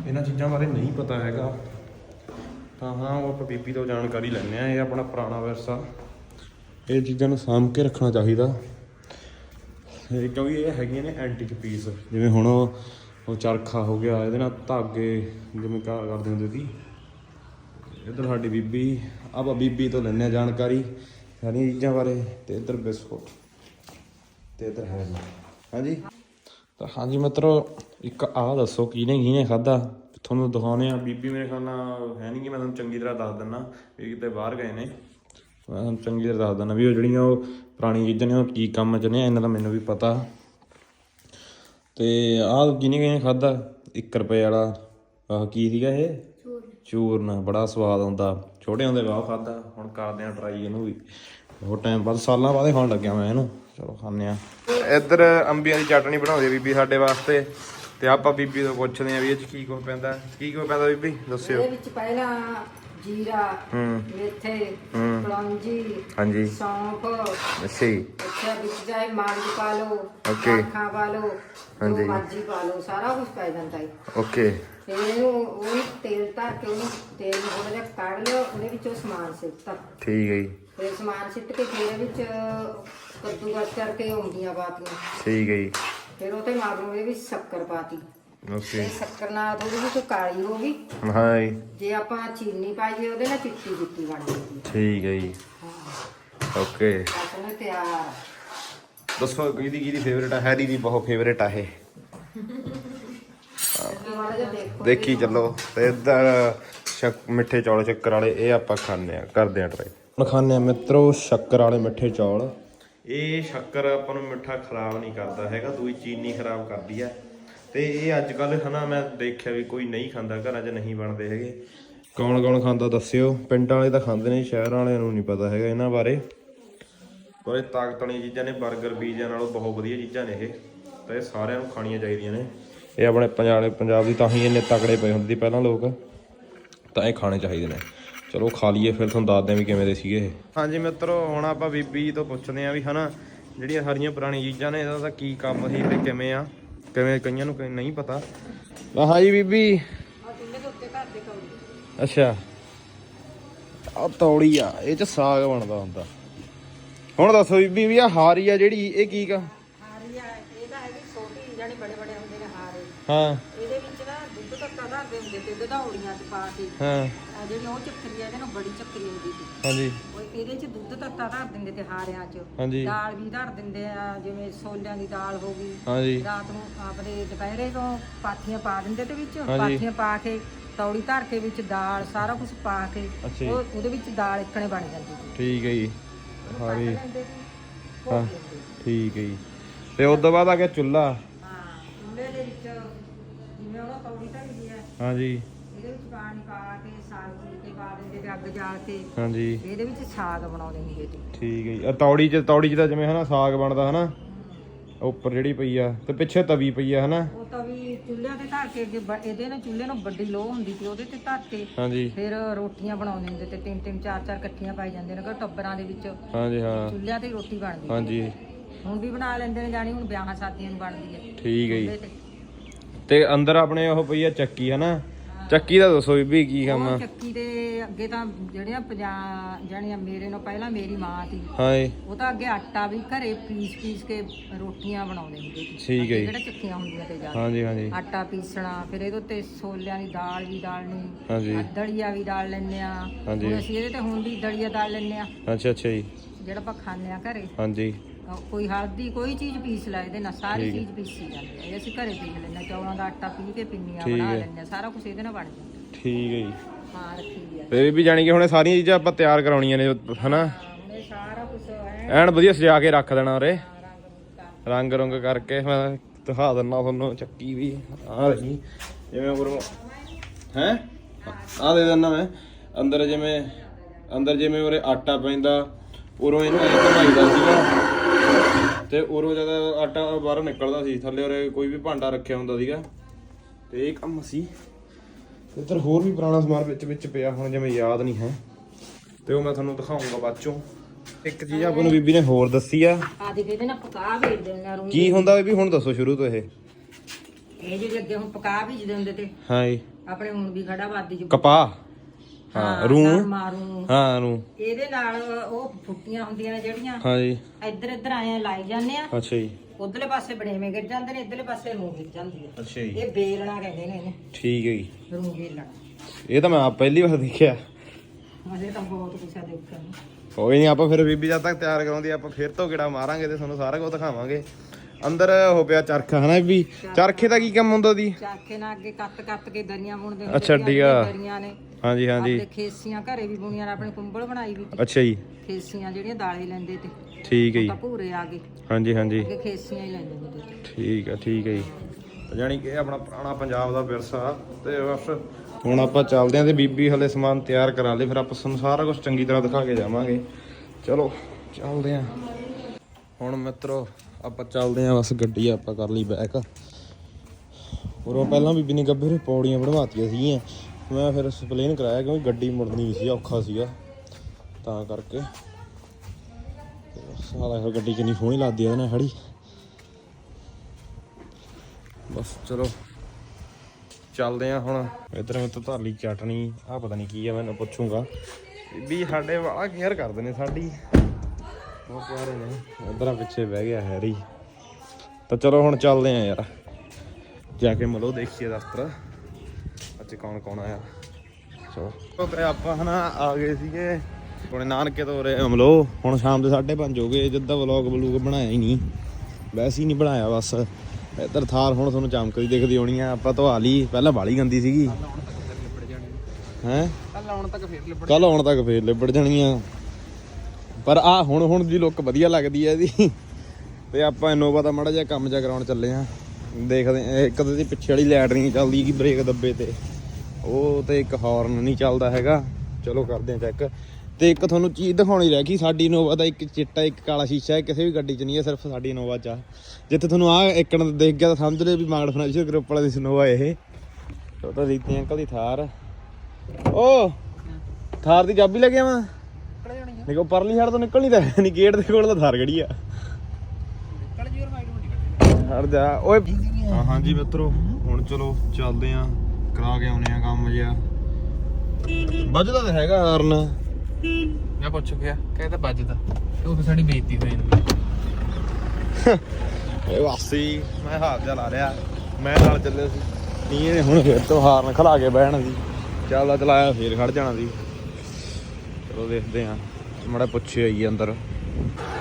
ਇਹਨਾਂ ਚੀਜ਼ਾਂ ਬਾਰੇ ਨਹੀਂ ਪਤਾ ਹੈਗਾ। ਤਾਂ ਹਾਂ, ਉਹ ਆਪਾਂ ਬੀਬੀ ਤੋਂ ਜਾਣਕਾਰੀ ਲੈਣੇ ਆ ਇਹ ਆਪਣਾ ਪੁਰਾਣਾ ਵਿਰਸਾ। ਇਹ ਚੀਜ਼ਾਂ ਨੂੰ ਸਾਂਭ ਕੇ ਰੱਖਣਾ ਚਾਹੀਦਾ। ਕਿਉਂਕਿ ਇਹ ਹੈਗੀਆਂ ਨੇ ਐਂਟੀਕ ਪੀਸ ਜਿਵੇਂ ਹੁਣ ਉਹ ਚਰਖਾ ਹੋ ਗਿਆ, ਇਹਦੇ ਨਾਲ ਧਾਗੇ, ਜਿਵੇਂ ਕਾ ਕਰਦੇ ਹੁੰਦੇ ਸੀ। ਇੱਧਰ ਸਾਡੀ ਬੀਬੀ ਆਪਾਂ ਬੀਬੀ ਤੋਂ ਲੈਣੇ ਆ ਜਾਣਕਾਰੀ, ਸਾਰੀਆਂ ਚੀਜ਼ਾਂ ਬਾਰੇ, ਤੇ ਇੱਧਰ ਬਿਸਕੁਟ, ਤੇ ਇੱਧਰ ਹੈ ਹਾਂਜੀ? ਤਾਂ ਹਾਂਜੀ ਮਿੱਤਰੋ, ਇੱਕ ਆਹ ਦੱਸੋ, ਕਿਹਨੇ ਕਿਹਨੇ ਖਾਦਾ ਤੁਹਾਨੂੰ ਦਿਖਾਉਣੇ ਆ ਬੀਬੀ ਮੇਰੇ ਖਾਣਾ ਹੈ ਨਹੀਂ ਕਿ ਮੈਂ ਤੁਹਾਨੂੰ ਚੰਗੀ ਤਰ੍ਹਾਂ ਦੱਸ ਦਿੰਨਾ ਵੀ ਕਿਤੇ ਬਾਹਰ ਗਏ ਨੇ। ਮੈਂ ਤੁਹਾਨੂੰ ਚੰਗੀ ਤਰ੍ਹਾਂ ਦੱਸ ਦਿੰਨਾ ਵੀ ਉਹ ਜਿਹੜੀਆਂ ਉਹ ਪੁਰਾਣੀਆਂ ਚੀਜ਼ਾਂ ਨੇ, ਉਹ ਕੀ ਕੰਮ ਚ ਨੇ, ਇਹਨਾਂ ਦਾ ਮੈਨੂੰ ਵੀ ਪਤਾ। ਤੇ ਆਹ ਕਿਹਨੇ ਕਿਹਨੇ ਖਾਦਾ 1 ਰੁਪਏ ਵਾਲਾ। ਆਹ ਕੀ ਸੀਗਾ ਇਹ? ਚੂਰਨ ਬੜਾ ਸਵਾਦ ਆਉਂਦਾ। ਛੋਟੇ ਹੁੰਦੇ ਬਾਅਦ ਖਾਦਾ ਹੁਣ ਕਰਦੇ ਆ ਟਰਾਈ ਇਹਨੂੰ ਵੀ। ਬਹੁਤ ਟਾਈਮ ਬਾਅਦ ਸਾਲਾਂ ਬਾਅਦ ਖਾਣ ਲੱਗਿਆ ਮੈਂ ਇਹਨੂੰ। ਚਲੋ ਖਾਂਦੇ ਆ ਇੱਧਰ ਅੰਬੀਆਂ ਦੀ ਚਟਣੀ ਬਣਾਉਂਦੀ ਬੀਬੀ ਸਾਡੇ ਵਾਸਤੇ। ਤੇ ਆਪਾਂ ਬੀਬੀ ਤੋਂ ਪੁੱਛਦੇ ਆ ਵੀ ਇਹ ਚ ਕੀ ਕੁਝ ਪੈਂਦਾ। ਕੀ ਕੁਝ ਪੈਂਦਾ ਬੀਬੀ? ਦੱਸਿਓ। ਇਹਦੇ ਵਿੱਚ ਪਹਿਲਾਂ ਜੀਰਾ ਹੂੰ। ਮੇਥੇ ਹੂੰ। ਕਲੌਂਜੀ ਹਾਂਜੀ। ਸੌਂਫ। ਅੱਛਾ ਜੀ ਅੱਛਾ ਵਿੱਚ ਜਾਏ ਮਾਂਜ ਪਾ ਲਓ Okay. ਅੱਖਾਂ ਪਾ ਲਓ ਹਾਂਜੀ। ਮਰਜ਼ੀ ਪਾ ਲਓ ਸਾਰਾ ਕੁਝ ਪੈ ਜਾਂਦਾ ਹੈ ਓਕੇ। ਫਿਰ ਇਹਨੂੰ ਉਹ ਤੇਲ ਧਰ ਕੇ ਉਹਨੂੰ ਤੇਲ ਨੂੰ ਥੋੜਾ ਜਿਹਾ ਕੱਢ ਲਿਓ ਉਹਦੇ ਵਿੱਚੋਂ ਸਮਾਨ ਸਿੱਟਤਾ। ਠੀਕ ਹੈ ਜੀ। ਫਿਰ ਸਮਾਨ ਸਿੱਟ ਕੇ ਫਿਰ ਇਹਦੇ ਵਿੱਚ ਕੱਦੂਕਸ ਕਰਕੇ ਉਂਗਲੀਆਂ ਪਾਤੀਆਂ। ਠੀਕ ਹੈ ਜੀ। ਫਿਰ ਉਹ ਤੇ ਮਾਗਰੋਂ ਇਹਦੇ ਵਿੱਚ ਸ਼ੱਕਰ ਪਾਤੀ। ਓਕੇ। ਇਹ ਸ਼ੱਕਰ ਨਾਲ ਥੋੜੀ ਜਿਹੀ ਕਾਲੀ ਹੋ ਗਈ। ਹਾਂ ਜੀ। ਜੇ ਆਪਾਂ ਚੀਨੀ ਪਾਈਏ ਉਹਦੇ ਨਾਲ ਚਿੱਟੀ ਚਿੱਟੀ ਬਣ ਜਾਂਦੀ ਠੀਕ ਹੈ ਜੀ। ਹਾਂ। ਓਕੇ। ਅਸਲ ਤਿਆਰ। ਦੱਸੋ ਕਿਹਦੀ ਕਿਹਦੀ ਫੇਵਰੇਟ ਆ? ਹੈਰੀ ਦੀ ਬਹੁਤ ਫੇਵਰੇਟ ਆ ਇਹ। ਦੇਖੋ ਦੇਖੀ ਚੱਲੋ ਤੇ ਇੱਧਰ ਸ਼ੱਕ ਮਿੱਠੇ ਚੌਲ ਸ਼ੱਕਰ ਵਾਲੇ ਇਹ ਆਪਾਂ ਖਾਣੇ ਆ ਕਰਦੇ ਆ ਟਰਾਈ ਹੁਣ ਖਾਣੇ ਆ ਮਿੱਤਰੋ ਸ਼ੱਕਰ ਵਾਲੇ ਮਿੱਠੇ ਚੌਲ। ਇਹ ਸ਼ੱਕਰ ਆਪਾਂ ਨੂੰ ਮਿੱਠਾ ਖਰਾਬ ਨਹੀਂ ਕਰਦਾ ਹੈਗਾ ਦੂਈ ਚੀਨੀ ਖਰਾਬ ਕਰਦੀ ਆ। ਤੇ ਇਹ ਅੱਜ ਕੱਲ ਹਨਾ ਮੈਂ ਦੇਖਿਆ ਵੀ ਕੋਈ ਨਹੀਂ ਖਾਂਦਾ ਘਰਾਂ 'ਚ ਨਹੀਂ ਬਣਦੇ ਹੈਗੇ। ਕੌਣ ਕੌਣ ਖਾਂਦਾ ਦੱਸਿਓ ਪਿੰਡਾਂ ਵਾਲੇ ਤਾਂ ਖਾਂਦੇ ਨੇ ਸ਼ਹਿਰ ਵਾਲਿਆਂ ਨੂੰ ਨਹੀਂ ਪਤਾ ਹੈਗਾ ਇਹਨਾਂ ਬਾਰੇ। ਪਰ ਇਹ ਤਾਕਤ ਵਾਲੀਆਂ ਚੀਜ਼ਾਂ ਨੇ 버ਗਰ ਪੀਜ਼ਾ ਨਾਲੋਂ ਬਹੁਤ ਵਧੀਆ ਚੀਜ਼ਾਂ ਨੇ ਇਹ ਤਾਂ ਇਹ ਸਾਰਿਆਂ ਨੂੰ ਖਾਣੀਆਂ ਚਾਹੀਦੀਆਂ ਨੇ। ਇਹ ਆਪਣੇ ਪੰਜਾਬ ਪੰਜਾਬ ਦੀ ਤਾਂ ਹੀ ਇੰਨੇ ਤਕੜੇ ਪਏ ਹੁੰਦੇ ਸੀ ਪਹਿਲਾਂ ਲੋਕ। ਤਾਂ ਇਹ ਖਾਣੇ ਚਾਹੀਦੇ ਨੇ। ਚਲੋ ਖਾ ਲਈਏ ਫਿਰ ਤੁਹਾਨੂੰ ਦੱਸਦੇ ਹਾਂ ਵੀ ਕਿਵੇਂ ਦੇ ਸੀਗੇ ਇਹ। ਹਾਂਜੀ ਮਿੱਤਰੋ ਹੁਣ ਆਪਾਂ ਬੀਬੀ ਤੋਂ ਪੁੱਛਦੇ ਆਂ ਵੀ ਹਨਾ ਜਿਹੜੀਆਂ ਸਾਰੀਆਂ ਪੁਰਾਣੀਆਂ ਚੀਜ਼ਾਂ ਨੇ ਇਹਦਾ ਤਾਂ ਕੀ ਕੰਮ ਸੀ ਤੇ ਕਿਵੇਂ ਆ? ਕਿਵੇਂ ਕਈਆਂ ਨੂੰ ਨਹੀਂ ਪਤਾ। ਹਾਂਜੀ ਬੀਬੀ। ਅੱਛਾ। ਆ ਤੌੜੀ ਆ ਇਹ ਚ ਸਾਗ ਬਣਦਾ ਹੁੰਦਾ। ਹੁਣ ਦੱਸੋ ਬੀਬੀ ਵੀ ਆ ਹਾਰੀ ਆ ਜਿਹੜੀ ਇਹ ਕੀ ਕਾ ਹਾਰੀ ਆ ਇਹਦਾ ਹੈਗੀ ਛੋਟੀ ਜਾਨੀ ਬੜੇ ਬੜੇ ਹੁੰਦੇ ਨੇ ਹਾਰੇ ਹਾਂ। ਇਹਦੇ ਵਿੱਚ ਨਾ ਦੁੱਧ ਧੱਕਾ ਧਰਦੇ ਹੁੰਦੇ ਤੇ ਦਧੌੜੀਆਂ ਚ ਪਾ ਕੇ। ਹਾਂ। ਆ ਜਿਹੜੀ ਉਹ ਚੱਕਰੀ ਆ ਇਹਦੇ ਨਾਲ ਬੜੀ ਚੱਕਰੀ ਹੁੰਦੀ ਸੀ। ਹਾਂਜੀ। ਉਹ ਇਹਦੇ ਚ ਦੁੱਧ ਧੱਕਾ ਧਰ ਦਿੰਦੇ ਤੇ ਹਾਰਿਆਂ ਚ। ਹਾਂਜੀ। ਦਾਲ ਵੀ ਧਰ ਦਿੰਦੇ ਆ ਜਿਵੇਂ ਛੋਲਿਆਂ ਦੀ ਦਾਲ ਹੋ ਗਈ। ਹਾਂਜੀ। ਰਾਤ ਨੂੰ ਆਪਣੇ ਦੁਪਹਿਰੇ ਤੋਂ ਪਾਥੀਆਂ ਪਾ ਦਿੰਦੇ ਤੇ ਵਿੱਚ। ਹਾਂਜੀ। ਪਾਥੀਆਂ ਪਾ ਕੇ ਤੌੜੀ ਧਰ ਕੇ ਵਿੱਚ ਦਾਲ ਸਾਰਾ ਕੁਝ ਪਾ ਕੇ। ਉਹ ਉਹਦੇ ਵਿੱਚ ਦਾਲ ਇੱਕਣੇ ਬਣ ਜਾਂਦੀ ਸੀ। ਠੀਕ ਹੈ ਜੀ। ਹਾਰੀ ਲੈਂਦੇ ਸੀ ਹਾਂ। ਭੁੱਖ ਲੈਂਦੇ ਸੀ। ਠੀਕ ਹੈ ਜੀ। ਤੇ ਉਸ ਤੋਂ ਬਾਅਦ ਆ ਗਿਆ ਚੁੱਲਾ ਹਾਂ ਚੁੱਲ੍ਹੇ। ਦੇ ਵਿੱਚ ਜਿਵੇਂ ਉਹ ਤੌੜੀ ਧਰੀ ਦੀ ਹੈ ਹਾਂਜੀ। ਇਹਦੇ ਵਿੱਚ ਪਾਣੀ ਪਾ ਕੇ ਸਾਗ ਚੀਰ ਕੇ ਪਾ ਦਿੰਦੇ ਤੇ ਅੱਗ ਜਾਲ ਕੇ। ਹਾਂਜੀ। ਇਹਦੇ ਵਿੱਚ ਸਾਗ ਬਣਾਉਂਦੇ ਤੇ। ਠੀਕ ਹੈ ਜੀ। ਆਹ ਤੌੜੀ ਚ ਤੌੜੀ ਚ ਤਾਂ ਜਿਵੇਂ ਹਨਾ ਸਾਗ ਬਣਦਾ ਹਨਾ ਉੱਪਰ ਜਿਹੜੀ ਪਈ ਆ ਤੇ ਪਿੱਛੇ ਤਵੀ ਪਈ ਆ ਹਨਾ। ਉਹ ਤਾਂ ਵੀ ਚੁੱਲ੍ਹਿਆਂ ਤੇ ਧਰ ਕੇ ਅੱਗੇ ਬ- ਇਹਦੇ ਨਾਲ ਚੁੱਲ੍ਹੇ ਨੂੰ ਵੱਡੀ ਲੋਹ ਹੁੰਦੀ ਸੀ ਉਹਦੇ ਤੇ ਧਰ ਕੇ ਹਾਂਜੀ। ਫਿਰ ਰੋਟੀਆਂ ਬਣਾਉਂਦੇ ਹੁੰਦੇ ਤੇ ਤਿੰਨ ਤਿੰਨ ਚਾਰ ਚਾਰ ਇਕੱਠੀਆਂ ਪਾਈ ਜਾਂਦੇ ਨੇ ਕਿ ਟੱਬਰਾਂ ਦੇ ਵਿੱਚ ਹਾਂਜੀ ਹਾਂ। ਚੁੱਲ੍ਹਿਆਂ ਤੇ ਹੀ ਰੋਟੀ ਬਣਦੀ ਹਾਂਜੀ। ਹੁਣ ਵੀ ਬਣਾ ਲੈਂਦੇ ਨੇ ਜਾਣੀ ਹੁਣ ਵਿਆਹਾਂ ਸ਼ਾਦੀਆਂ ਨੂੰ ਬਣਦੀ ਹੈ। ਠੀਕ ਹੈ ਜੀ। ਚੁੱਲ੍ਹੇ ਤੇ। ਤੇ ਅੰਦਰ ਆਪਣੇ ਉਹ ਪਈ ਆ ਚੱਕੀ ਹਨਾ? ਚੱਕੀ ਦਾ ਦੱਸੋ ਬੀਬੀ ਕੀ ਕੰਮ ਆ? ਚੱਕੀ ਦੇ ਅੱਗੇ ਤਾਂ ਜਿਹੜੀਆਂ ਪੰਜਾਹ ਜਾਣੀਆਂ ਮੇਰੇ ਨਾਲ ਪਹਿਲਾਂ ਮੇਰੀ ਮਾਂ ਸੀ। ਹਾਂ ਜੀ। ਉਹ ਤਾਂ ਅੱਗੇ ਆਟਾ ਵੀ ਘਰੇ ਪੀਸ ਪੀਸ ਕੇ ਰੋਟੀਆਂ ਬਣਾਉਂਦੇ ਹੁੰਦੇ ਸੀ। ਠੀਕ ਹੈ ਜੀ। ਜਿਹੜੇ ਚੱਕੀਆਂ ਹੁੰਦੀਆਂ ਤੇ ਜਾ ਹਾਂਜੀ ਹਾਂਜੀ। ਆਟਾ ਪੀਸਣਾ ਫਿਰ ਇਹਦੇ ਉੱਤੇ ਛੋਲਿਆਂ ਦੀ ਦਾਲ ਵੀ ਡਾਲਣੀ ਹਾਂਜੀ। ਆਹ ਦਲੀਆ ਵੀ ਡਾਲ ਲੈਂਦੇ ਆ ਹਾਂਜੀ। ਹੁਣ ਅਸੀਂ ਇਹਦੇ ਤੇ ਹੁਣ ਵੀ ਦਲੀਆ ਡਾਲ ਲੈਂਦੇ ਆ ਅੱਛਾ ਅੱਛਾ ਜੀ। ਜਿਹੜਾ ਆਪਾਂ ਖਾਂਦੇ ਆ ਘਰੇ। ਹਾਂਜੀ। ਅਹ ਕੋਈ ਹਲਦੀ ਕੋਈ ਚੀਜ਼ ਪੀਸ ਲੈ ਇਹਦੇ ਨਾਲ ਸਾਰੀ ਚੀਜ਼ ਪੀਸੀ ਜਾਂਦੀ ਹੈ। ਇਹ ਅਸੀਂ ਘਰੇ ਪੀਸ ਲੈਂਦੇ ਹਾਂ ਚੌਲਾਂ ਦਾ ਆਟਾ ਪੀ ਕੇ ਪਿੰਨੀਆਂ ਠੀਕ ਬਣਾ ਹੈ। ਲੈਂਦੇ ਸਾਰਾ ਕੁਝ ਇਹਦੇ ਨਾਲ ਬਣ ਜਾਂਦਾ। ਠੀਕ ਹੈ ਜੀ। ਹਾਂ ਰੱਖੀ ਆ। ਤੇ ਬੀਬੀ ਜਾਣੀ ਕਿ ਹੁਣ ਇਹ ਸਾਰੀਆਂ ਚੀਜ਼ਾਂ ਆਪਾਂ ਤਿਆਰ ਕਰਾਉਣੀਆਂ ਨੇ ਹਨਾ? ਹੁਣ ਇਹ ਸਾਰਾ ਕੁਝ ਐ ਐਨ ਵਧੀਆ ਸਜਾ ਕੇ ਰੱਖ ਦੇਣਾ ਉਰੇ। ਰੰਗ ਰੂਪ ਰੰਗ ਰੁੰਗ ਕਰਕੇ ਮੈਂ ਦਿਖਾ ਦਿੰਨਾ ਤੁਹਾਨੂੰ ਚੱਕੀ ਵੀ। ਆ ਰਹੀ ਜਿਵੇਂ ਉਰੋਂ ਹੈ? ਆ ਦੇ ਦਿੰਨਾ ਮੈਂ। ਅੰਦਰ ਜਿਵੇਂ ਅੰਦਰ ਜਿਵੇਂ ਉਰੇ ਆਟਾ ਪੈਂਦਾ ਉਰੋਂ ਇਹਨੂੰ ਐ ਘਮਾਈਦਾ ਸੀਗਾ। ਤੇ ਉਰੋਂ ਜਦ ਆਟਾ ਬਾਹਰ ਨਿਕਲਦਾ ਸੀ ਥੱਲੇ ਉਰੇ ਕੋਈ ਵੀ ਭਾਂਡਾ ਰੱਖਿਆ ਹੁੰਦਾ ਸੀਗਾ। ਤੇ ਇਹ ਕੰਮ ਸੀ। ਇੱਧਰ ਹੋਰ ਵੀ ਪੁਰਾਣਾ ਸਮਾਨ ਵਿੱਚ ਵਿੱਚ ਪਿਆ ਹੁਣ ਜਿਵੇਂ ਯਾਦ ਨਹੀਂ ਹੈ। ਤੇ ਉਹ ਮੈਂ ਤੁਹਾਨੂੰ ਦਿਖਾਉਂਗਾ ਬਾਅਦ ਚੋਂ। ਇੱਕ ਚੀਜ਼ ਆਪਾਂ ਨੂੰ ਬੀਬੀ ਨੇ ਹੋਰ ਦੱਸੀ ਆ। ਆ ਦੇ ਇਹਦੇ ਨਾਲ ਪਕਾ ਵੀ ਦਿੰਦੇ ਆ ਰੂੰ ਕੀ ਹੁੰਦਾ ਬੀਬੀ ਹੁਣ ਦੱਸੋ ਸ਼ੁਰੂ ਤੋਂ ਇਹ। ਇਹ ਜਿਹੜੇ ਅੱਗੇ ਹੁਣ ਪਕਾ ਵੀ ਦਿੰਦੇ ਤੇ। ਹਾਂ ਜੀ। ਆਪਣੇ ਹੁਣ ਵੀ ਖੜਾ ਬਾਦੀ ਚ। ਕਪਾਹ। ਹਾਂ ਰੂ। ਮਾਰੂ ਹਾਂ ਰੂ। ਇਹਦੇ ਨਾਲ ਉਹ ਫੁੱਟੀਆਂ ਹੁੰਦੀਆਂ ਨੇ ਜਿਹੜੀਆਂ। ਹਾਂ ਜੀ ਇੱਧਰ ਇੱਧਰ ਆਏ ਲਾਈ ਜਾਂਦੇ ਆ। ਅੱਛਾ ਜੀ। ਉਧਰਲੇ ਪਾਸੇ ਬੜੇਵੇਂ ਗਿਰ ਜਾਂਦੇ ਨੇ ਇੱਧਰਲੇ ਪਾਸੇ ਰੂੰ ਗਿਰ ਜਾਂਦੀ ਹੈ ਅੱਛਾ ਜੀ। ਇਹ ਬੇਲਣਾ ਕਹਿੰਦੇ ਨੇ ਇਹਨੂੰ। ਠੀਕ ਹੈ ਜੀ। ਰੂੰ ਬੇਲਣਾ। ਇਹ ਤਾਂ ਮੈਂ ਆਪ ਪਹਿਲੀ ਵਾਰ ਦੇਖਿਆ। ਮਜ਼ੇ ਤਾਂ ਬਹੁਤ ਕੁਛ ਆ ਦੇਖਣ ਨੂੰ। ਕੋਈ ਨਹੀਂ ਆਪਾਂ ਫਿਰ ਬੀਬੀ ਜਦ ਤੱਕ ਤਿਆਰ ਕਰਾਉਂਦੀ ਆਪਾਂ ਫਿਰ ਤੋਂ ਕਿਹੜਾ ਮਾਰਾਂਗੇ ਤੇ ਤੁਹਾਨੂੰ ਸਾਰਾ ਕੁਝ ਦਿਖਾਵਾਂਗੇ। ਅੰਦਰ ਹੋ ਪਿਆ ਚਰਖਾ ਹਨਾ ਬੀਬੀ? ਚਰਖੇ। ਦਾ ਕੀ ਕੰਮ ਹੁੰਦਾ ਦੀ ਚਾਕੇ ਨਾਲ ਅੱਗੇ ਕੱਤ ਕੱਤ ਕੇ ਦਰੀਆਂ ਬੁਣਦੇ ਅੱਛਾ, ਠੀਕ ਆ। ਦਰੀਆਂ ਨੇ। ਹਾਂਜੀ ਹਾਂਜੀ। ਆਪਣੇ ਖੇਸੀਆਂ ਘਰੇ ਵੀ ਬੁਣੀਆਂ ਨੇ ਆਪਣੇ ਕੁੰਬਲ ਬਣਾਈ ਵੀ ਤੀ। ਅੱਛਾ ਜੀ। ਖੇਸੀਆਂ ਜਿਹੜੀਆਂ ਦਾਲੇ ਲੈਂਦੇ ਤੇ। ਠੀਕ ਹੈ ਜੀ। ਤਾਂ ਭੂਰੇ ਆ ਗਏ। ਹਾਂਜੀ ਹਾਂਜੀ। ਖੇਸੀਆਂ ਹੀ ਲੈਂਦੇ ਹੁੰਦੇ ਤੇ ਠੀਕ ਹੈ ਠੀਕ ਹੈ ਜੀ। ਤਾਂ ਜਾਣੀ ਕਿ ਇਹ ਆਪਣਾ ਪੁਰਾਣਾ ਪੰਜਾਬ ਦਾ ਵਿਰਸਾ ਤੇ ਬਸ ਹੁਣ ਆਪਾਂ ਚੱਲਦੇ ਆਂ ਤੇ ਬੀਬੀ ਹਲੇ ਸਮਾਨ ਤਿਆਰ ਕਰਾ ਲੇ ਫਿਰ ਆਪਾਂ ਤੁਹਾਨੂੰ ਸਾਰਾ ਕੁਝ ਚੰਗੀ ਤਰ੍ਹਾਂ ਦਿਖਾ ਕੇ ਜਾਵਾਂਗੇ। ਚਲੋ ਚੱਲਦੇ ਆਂ ਹੁਣ ਮਿੱਤਰੋ ਆਪਾਂ ਚੱਲਦੇ ਆਂ ਬਸ ਗੱਡੀ ਆਪਾਂ ਕਰ ਲਈ ਬੈਕ ਉਰੋਂ ਪਹਿਲਾਂ ਬੀਬੀ ਨੇ ਗੱਭੇ ਰੇ ਪੌੜੀਆਂ ਬਣਵਾਤੀਆਂ ਸੀਗੀਆਂ। ਮੈਂ ਫਿਰ ਐਕਸਪਲੇਨ ਕਰਾਇਆ ਕਿਉਂਕਿ ਗੱਡੀ ਮੁੜਨੀ ਨਹੀਂ ਸੀ, ਔਖਾ ਸੀਗਾ। ਤਾਂ ਕਰਕੇ ਸਾਲਾ ਇਹ ਗੱਡੀ ਕਿੰਨੀ ਸੋਹਣੀ ਲੱਗਦੀ ਆ ਇਹਦੇ ਨਾਲ ਖੜੀ। ਬਸ ਚਲੋ, ਚੱਲਦੇ ਆ ਹੁਣ। ਇਧਰ ਮੈਂ ਤਾਂ ਧਰ ਲਈ ਚਟਣੀ ਆ ਪਤਾ ਨਹੀਂ ਕੀ ਆ ਮੈਨੂੰ ਪੁੱਛੂੰਗਾ। ਵੀ ਸਾਡੇ ਵਾਲਾ ਕੇਅਰ ਕਰਦੇ ਨੇ ਸਾਡੀ। ਬਹੁਤ ਪਿਆਰੇ ਨੇ, ਇਧਰ ਪਿੱਛੇ ਬਹਿ ਗਿਆ ਹੈਰੀ। ਤਾਂ ਚਲੋ ਹੁਣ ਚੱਲਦੇ ਆ ਯਾਰ। ਜਾ ਕੇ ਮਲੋ, ਦੇਖੀਏ ਦਫ਼ਤਰ। ਅੱਜ ਕੌਣ ਕੌਣ ਆਇਆ? ਚਲੋ ਤੇ ਆਪਾਂ ਹਨਾ ਆ ਗਏ ਸੀਗੇ। ਹੁਣ ਨਾਨਕੇ ਤੋਂ ਰੇ ਅਮਲੋ ਹੁਣ ਸ਼ਾਮ ਦੇ 5:30 ਹੋ ਗਏ। ਜਿੱਦਾਂ ਵਲੌਗ ਬਲੂਗ ਬਣਾਇਆ ਹੀ ਨਹੀਂ। ਵੈਸੇ ਹੀ ਨਹੀਂ ਬਣਾਇਆ ਬਸ। ਇੱਧਰ ਥਾਰ ਹੁਣ ਤੁਹਾਨੂੰ ਚਮਕਦੀ ਦਿਖਦੀ ਹੋਣੀ ਆ। ਆਪਾਂ ਧਵਾ ਲਈ। ਪਹਿਲਾਂ ਬਾਲੀ ਗੰਦੀ ਸੀਗੀ। ਹੈ? ਕੱਲ ਆਉਣ ਤੱਕ ਫੇਰ ਲਿਬੜ ਕੱਲ ਆਉਣ ਤੱਕ ਫੇਰ ਲਿਬੜ ਜਾਣਗੀਆਂ ਪਰ ਆ ਹੁਣ ਹੁਣ ਦੀ ਲੁੱਕ ਵਧੀਆ ਲੱਗਦੀ ਹੈ ਇਹਦੀ। ਤੇ ਆਪਾਂ ਇਨੋਵਾ ਦਾ ਮਾੜਾ ਜਿਹਾ ਕੰਮ ਜਿਹਾ ਕਰਾਉਣ ਚੱਲੇ ਆ। ਦੇਖਦੇ ਇੱਕ ਤਾਂ ਪਿੱਛੇ ਵਾਲੀ ਲਾਈਟ ਨਹੀਂ ਚੱਲਦੀ ਕਿ ਬ੍ਰੇਕ ਦੱਬੇ ਤੇ। ਉਹ ਤੇ ਇੱਕ ਹਾਰਨ ਨਹੀਂ ਚੱਲਦਾ ਹੈਗਾ। ਚਲੋ ਕਰਦੇ ਆ ਚੈੱਕ ਤੇ ਇੱਕ ਤੁਹਾਨੂੰ ਚੀਜ਼ ਦਿਖਾਉਣੀ ਰਹਿ ਗਈ ਸਾਡੀ ਇਨੋਵਾ ਦਾ ਇੱਕ ਚਿੱਟਾ ਇੱਕ ਕਾਲਾ ਸ਼ੀਸ਼ਾ ਹੈ ਕਿਸੇ ਵੀ ਗੱਡੀ 'ਚ ਨਹੀਂ ਹੈ ਸਿਰਫ ਸਾਡੀ ਇਨੋਵਾ 'ਚ ਆ। ਜਿੱਥੇ ਤੁਹਾਨੂੰ ਆ ਇੱਕਣ ਦੇਖ ਗਿਆ ਤਾਂ ਸਮਝ ਲਿਓ ਵੀ ਮਾਗੜ ਫਾਈਨੈਂਸ਼ੀਅਲ ਗਰੁੱਪ ਵਾਲਾ ਦੀ ਇਨੋਵਾ ਇਹ। ਉਹ ਤਾਂ ਰੀਤੀ ਅੰਕਲ ਦੀ ਥਾਰ। ਓ ਥਾਰ ਦੀ ਚਾਬੀ ਲੈ ਕੇ ਆਵਾਂ? ਨਿਕਲ ਪਰਲੀ ਸਾਈਡ ਤੋਂ ਨਿਕਲ ਨਹੀਂ ਤਾਂ ਨਹੀਂ ਗੇਟ ਦੇ ਕੋਲ ਤਾਂ ਥਾਰ ਖੜੀ ਆ। ਨਿਕਲ ਜੀ ਨੂੰ ਨਿਕਲ ਹਟ ਜਾ ਓਏ। ਹਾਂ ਹਾਂਜੀ ਮਿੱਤਰੋ ਹੁਣ ਚਲੋ ਚੱਲਦੇ ਆਂ ਕਰਾ ਕੇ ਆਉਨੇ ਆ ਕੰਮ ਜਿਆ ਵੱਜਦਾ ਤਾਂ ਹੈਗਾ ਹਾਰਨ ਮੈਂ ਪੁੱਛ ਗਿਆ ਕਹਿੰਦਾ ਵੱਜਦਾ। ਉਹ ਤਾਂ ਸਾਡੀ ਬੇਇੱਜ਼ਤੀ ਹੋਈ ਏ ਵਾਸੀ ਮੈਂ ਹਾਥ ਜਾ ਲਾ ਲਿਆ। ਮੈਂ ਨਾਲ ਚੱਲੇ ਸੀ। ਨਹੀਂ ਇਹਨੇ ਹੁਣ ਫਿਰ ਤੋਂ ਹਾਰਨ ਖਲਾ ਕੇ ਬਹਿਣਾ ਸੀ ਚੱਲਦਾ ਚਲਾਇਆ ਫੇਰ ਖੜ ਜਾਣਾ ਸੀ। ਚਲੋ ਦੇਖਦੇ ਆਂ ਮੜਾ ਪੁੱਛੇ ਆਈ ਅੰਦਰ।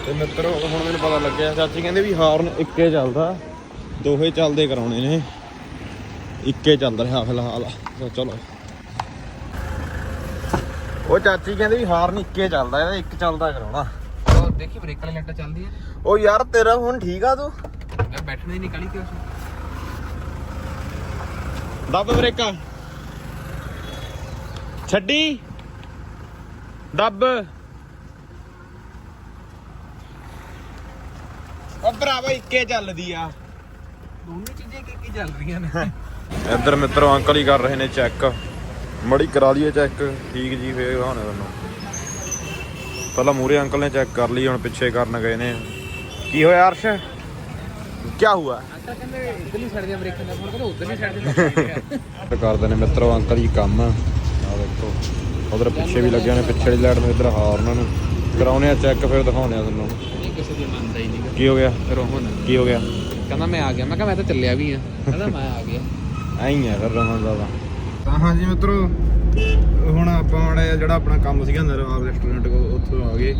ਤੇ ਮਿੱਤਰੋ ਹੁਣ ਮੈਨੂੰ ਪਤਾ ਲੱਗਿਆ ਚਾਚੀ ਕਹਿੰਦੇ ਵੀ ਹਾਰਨ ਇੱਕੇ ਚੱਲਦਾ। ਦੋਹੇ ਚੱਲਦੇ ਕਰਾਉਣੇ ਨੇ। ਇੱਕੇ ਚੱਲ ਰਿਹਾ ਫਿਲਹਾਲ। ਤਾਂ ਚਲੋ। ਉਹ ਚਾਚੀ ਕਹਿੰਦੇ ਵੀ ਹਾਰਨ ਇੱਕੇ ਚੱਲਦਾ ਇਹਦਾ ਇੱਕ ਚੱਲਦਾ ਕਰਾਉਣਾ। ਉਹ ਦੇਖੀ ਬ੍ਰੇਕ ਵਾਲੀ ਲਾਈਟਾਂ ਚੱਲਦੀ ਆ ਉਹ ਯਾਰ ਤੇਰਾ ਹੁਣ ਠੀਕ ਆ ਤੂੰ? ਮੈਂ ਬੈਠਣੇ ਹੀ ਨਿਕਲੀ ਕਿਉਂ ਸੀ? ਦੱਬ ਬ੍ਰੇਕਾਂ। ਛੱਡੀ। ਦੱਬ। ਉਹ ਭਰਾਵਾ ਇੱਕੇ ਚੱਲਦੀ ਆ। ਦੋਨੇ ਚੀਜ਼ਾਂ ਕੀ ਕੀ ਚੱਲ ਰਹੀਆਂ ਨੇ। ਇੱਧਰ ਮਿੱਤਰੋ ਅੰਕਲ ਹੀ ਕਰ ਰਹੇ ਨੇ ਚੈੱਕ ਮੜੀ ਕਰਾ ਲਈਏ ਚੈੱਕ ਠੀਕ ਜੀ ਫੇਰ ਹਾਣੇ ਤੁਹਾਨੂੰ। ਪਹਿਲਾਂ ਮੂਰੇ ਅੰਕਲ ਨੇ ਚੈੱਕ ਕਰ ਲਈ ਹੁਣ ਪਿੱਛੇ ਕਰਨ ਗਏ ਨੇ। ਕੀ ਹੋਇਆ ਅਰਸ਼ ਕੀ ਹੁਆ ਅੰਕਲ ਕਹਿੰਦੇ ਇਧਰਲੀ ਸਾਈਡ ਦੀਆਂ ਬ੍ਰੇਕਾਂ ਦਾ ਫੋਨ ਕਹਿੰਦਾ ਉਧਰਲੀ ਸਾਈਡ ਦੇ ਕਰਦੇ ਨੇ ਮਿੱਤਰੋ ਅੰਕਲ ਜੀ ਕੰਮ। ਆ ਦੇਖੋ ਉਧਰ ਪਿੱਛੇ ਵੀ ਲੱਗਿਆ ਨੇ ਪਿੱਛੇ ਵਾਲੀ ਲਾਈਟ ਨੂੰ ਇੱਧਰ ਹਾਰਨ ਨੂੰ। ਕਰਾਉਨੇ ਆ ਚੈੱਕ ਫਿਰ ਦਿਖਾਉਨੇ ਆ ਤੁਹਾਨੂੰ। ਨਹੀਂ ਕਿਸੇ ਦੀ ਮੰਨਦਾ ਹੀ ਨਹੀਂ। ਕੀ ਹੋ ਗਿਆ? ਰੋਹਨ। ਕੀ ਹੋ ਗਿਆ? ਕਹਿੰਦਾ ਮੈਂ ਆ ਗਿਆ ਮੈਂ ਕਿਹਾ ਮੈਂ ਤਾਂ ਚੱਲਿਆ ਵੀ ਆ। ਕਹਿੰਦਾ ਮੈਂ ਆ ਗਿਆ। ਐਂ ਹੀ ਆ ਫਿਰ ਰਮਨ ਦਾ ਤਾਂ ਹਾਂਜੀ ਮਿੱਤਰੋ ਹੁਣ ਆਪਾਂ ਮਾੜਾ ਜਿਹੜਾ ਆਪਣਾ ਕੰਮ ਸੀਗਾ ਨਰਵਾਬ ਰੈਸਟੋਰੈਂਟ ਕੋ ਉੱਥੋਂ ਆ ਗਏ।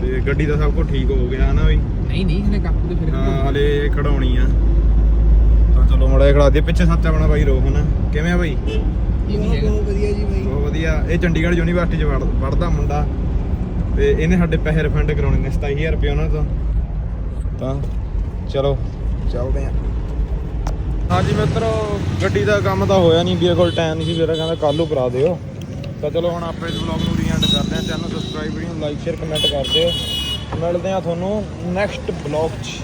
ਤੇ ਗੱਡੀ ਦਾ ਸਭ ਕੁਝ ਠੀਕ ਹੋ ਗਿਆ ਹਨਾ ਬਈ? ਨਹੀਂ ਨਹੀਂ ਇਹਨੇ ਕਾਕੂ ਦੇ ਫਿਰ ਹਾਂ ਹਲੇ ਖੜਾਉਣੀ ਆ। ਤਾਂ ਚਲੋ ਮੜਾ ਖੜਾ ਦੇ ਪਿੱਛੇ ਸੱਚ ਆਪਣਾ ਬਾਈ ਰੋਹਨ। ਕਿਵੇਂ ਆ ਬਾਈ? ਵਧੀਆ ਜੀ ਬਹੁਤ ਵਧੀਆ। ਇਹ ਚੰਡੀਗੜ੍ਹ ਯੂਨੀਵਰਸਿਟੀ ਚ ਪੜ੍ਹਦਾ ਮੁੰਡਾ। ਤੇ ਇਹਨੇ ਸਾਡੇ ਪੈਸੇ ਰਿਫੰਡ ਕਰਾਉਣੇ ਨੇ 27000 ਰੁਪਏ ਉਹਨਾਂ ਤੋਂ। ਤਾਂ ਚਲੋ ਚੱਲਦੇ ਆਂ। ਹਾਂਜੀ ਮਿੱਤਰੋ, ਗੱਡੀ ਦਾ ਕੰਮ ਤਾਂ ਹੋਇਆ ਨਹੀਂ ਵੀਰੇ ਕੋਲ ਟਾਈਮ ਨਹੀਂ ਸੀ ਵੀਰਾ ਕਹਿੰਦਾ ਕੱਲ ਨੂੰ ਕਰਾ ਦਿਓ। ਤਾਂ ਚਲੋ ਹੁਣ ਆਪਾਂ ਇਸ ਵਲੌਗ ਨੂੰ ਰੀਐਂਡ ਕਰਦੇ ਹਾਂ channel subscribe video like share comment ਕਰ ਦਿਓ। ਮਿਲਦੇ ਆਂ ਤੁਹਾਨੂੰ ਨੈਕਸਟ ਵਲੌਗ 'ਚ।